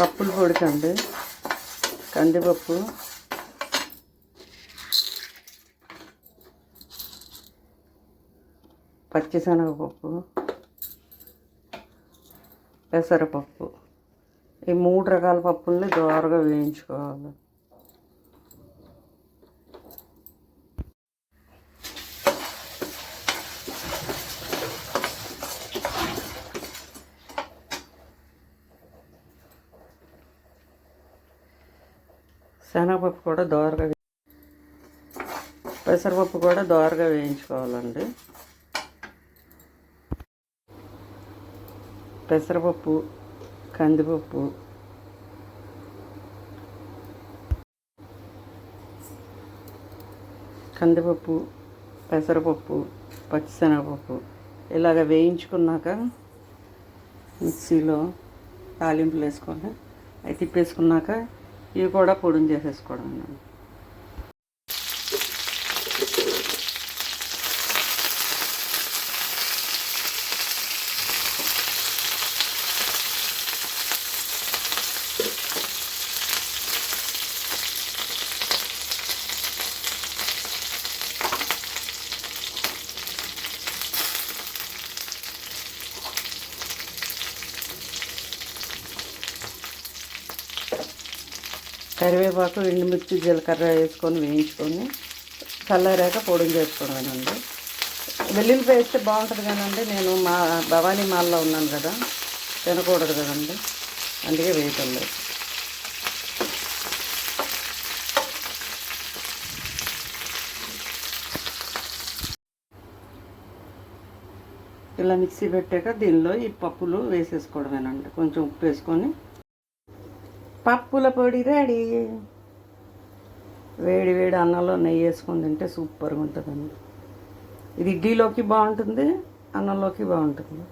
పప్పుల పొడికండి కందిపప్పు. పచ్చిశనగపప్పు. పెసరపప్పు. ఈ మూడు రకాల పప్పుల్ని దోరగా వేయించుకోవాలి. శనగపప్పు కూడా దోరగా పెసరపప్పు కూడా దోరగా వేయించుకోవాలండి. పెసరపప్పు కందిపప్పు కందిపప్పు పెసరపప్పు పచ్చిశనగపప్పు ఇలాగ వేయించుకున్నాక మిక్సీలో తాలింపులు వేసుకొని అవి తిప్పేసుకున్నాక ఇవి కూడా పొడిని చేసేసుకోవడం కరివేపాకు ఎండుమిర్చి జీలకర్ర వేసుకొని వేయించుకొని చల్లారాక పొడిని చేసుకోవడమేనండి వెల్లుల్లిపాయ వేస్తే బాగుంటుంది కానండి నేను మా భవానీ మాల్లో ఉన్నాను కదా తినకూడదు కదండి. అందుకే వేయటం లేదు. ఇలా మిక్సీ పెట్టాక దీనిలో ఈ పప్పులు వేసేసుకోవడమేనండి. కొంచెం ఉప్పు వేసుకొని పప్పుల పొడి రెడీ. వేడి వేడి అన్నంలో నెయ్యి వేసుకొని తింటే సూపర్గా ఉంటుందండి. ఇది ఇడ్లీలోకి బాగుంటుంది అన్నంలోకి బాగుంటుంది.